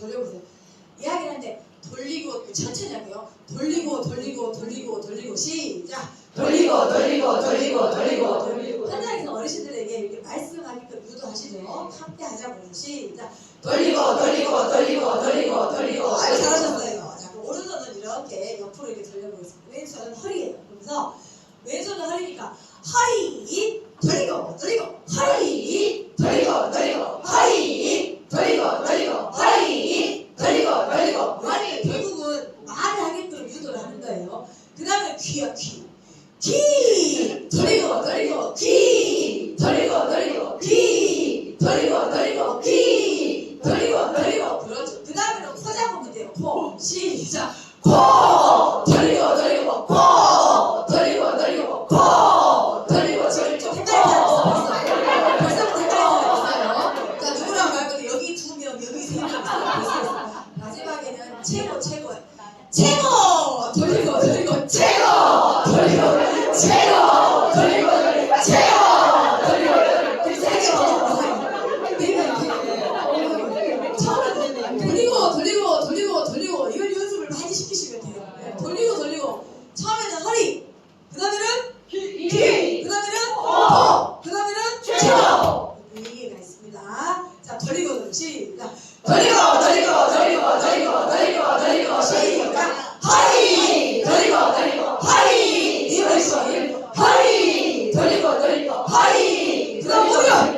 돌려보세요. 이야기를 하는데 돌리고 천천히 할게요. 돌리고 돌리고 돌리고 돌리고 시작. 돌리고 돌리고 돌리고 돌리고 돌리고 현장에서 어르신들에게 이렇게 말씀하니까 유도하시죠. 함께 하자고요. 시작. 돌리고 돌리고 돌리고 돌리고 돌리고 아유 잘하셨어요. 자그 오른손은 이렇게 옆으로 이렇게 돌려보겠습니다. 왼손은 허리에요. 그래서 왼손은 허리니까 허리 돌리고 돌리고 허리 돌리고 돌리고 허리 돌리고 그리고 퀴 그리고 그리고. 그렇죠. 그 다음에는 서자 보면 돼요. 코 시작. 코 Enggak.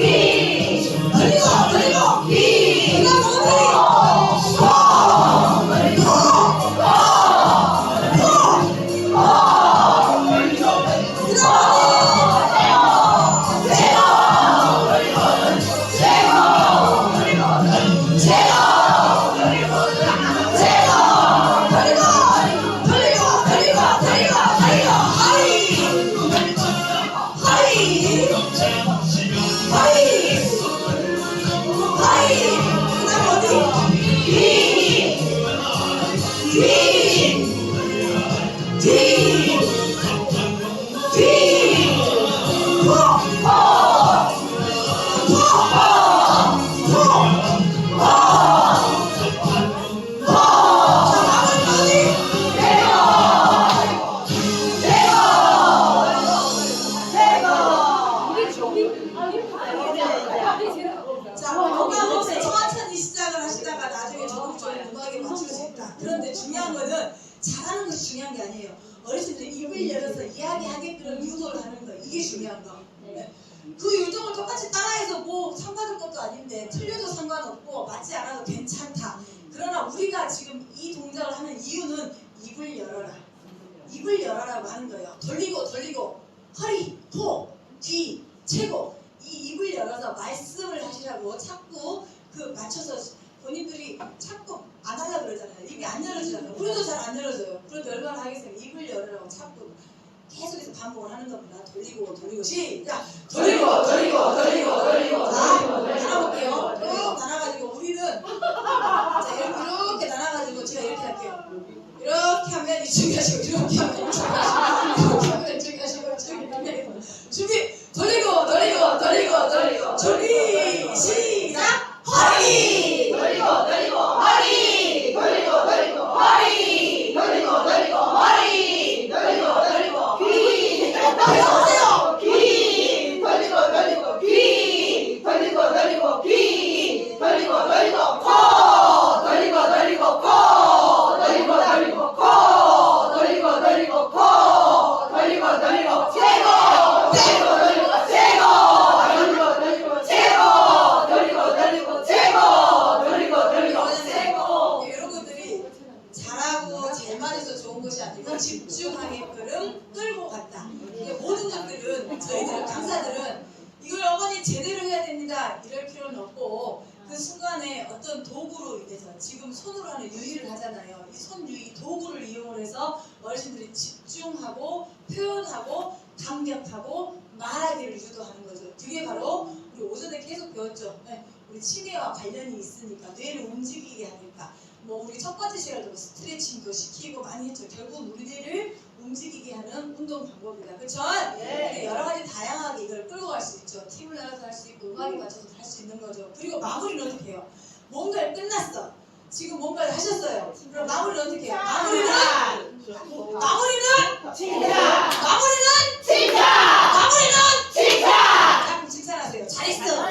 Yeah. 하는 것이 중요한 게 아니에요. 어르신들이 입을 열어서 이야기하게끔 유도를 하는 거 이게 중요한 거. 네. 그 유동을 똑같이 따라해서 뭐 상관할 것도 아닌데 틀려도 상관없고 맞지 않아도 괜찮다. 그러나 우리가 지금 이 동작을 하는 이유는 입을 열어라. 입을 열어라고 하는 거예요. 돌리고 돌리고 허리, 코, 뒤, 최고 이 입을 열어서 말씀을 하시라고 자꾸 그 맞춰서 본인들이 자꾸 안 하려고 그러잖아요. 입이 안 열어지잖아요. 우리도 잘 안 열어져요. 그런데 얼마나 하겠어요. 입을 열으라고 자꾸 계속해서 반복을 하는 겁니다. 돌리고 돌리고 시작! 돌리고 돌리고 돌리고 돌리고 자, 나눠볼게요. 쭉 나눠가지고 우리는 자 이렇게, 이렇게 나눠가지고 제가 이렇게 할게요. 이렇게 하면 이쪽에 하시고 이렇게 하면 이쪽에 하시고 이렇게 하면 이쪽에 하시고 이쪽에 하면 준비 돌리고 돌리고 돌리고 돌리고 준비 시작 허리 돌리고 돌리고 허리 돌리고 돌리고 허리 돌리고 돌리고 허리 돌리고 돌리고 귀 계속하세요 귀 돌리고 돌리고 귀 돌리고 돌리고 귀 돌리고 돌리고 코 돌리고 돌리고 코 돌리고 돌리고 코 돌리고 돌리고 코 돌리고 돌리고 최고 최고 돌리고 최고 돌리고 돌리고 최고 돌리고 돌리고 최고 돌리고 돌리고 최고 이런 것들이 맞아서 좋은 것이 아니고 집중하게끔 끌고 갔다. 모든 것들은 저희들 강사들은 이걸 어머니 제대로 해야 됩니다. 이럴 필요는 없고 그 순간에 어떤 도구로 인해서 지금 손으로 하는 유희를 하잖아요. 이 손 유희 도구를 이용을 해서 어르신들이 집중하고 표현하고 감격하고 말하기를 유도하는 거죠. 그게 바로 우리 오전에 계속 배웠죠. 네, 우리 치매와 관련이 있으니까 뇌를 움직이게 하니까 뭐 우리 첫 번째 시간에도 스트레칭도 시키고 많이 했죠. 결국 우리들을 움직이게 하는 운동 방법이다. 그렇죠? 네. 네 여러 가지 다양하게 이걸 끌고 갈 수 있죠. 팀을 나눠서 할 수 있고 음악에 맞춰서 할 수 있는 거죠. 그리고 마무리는 어떻게 해요? 뭔가를 끝났어. 지금 뭔가를 하셨어요. 그럼 마무리는 어떻게 해요? 마무리는 마무리는 진짜 마무리는 진짜 마무리는 진짜 딱 직사하세요. 잘했어.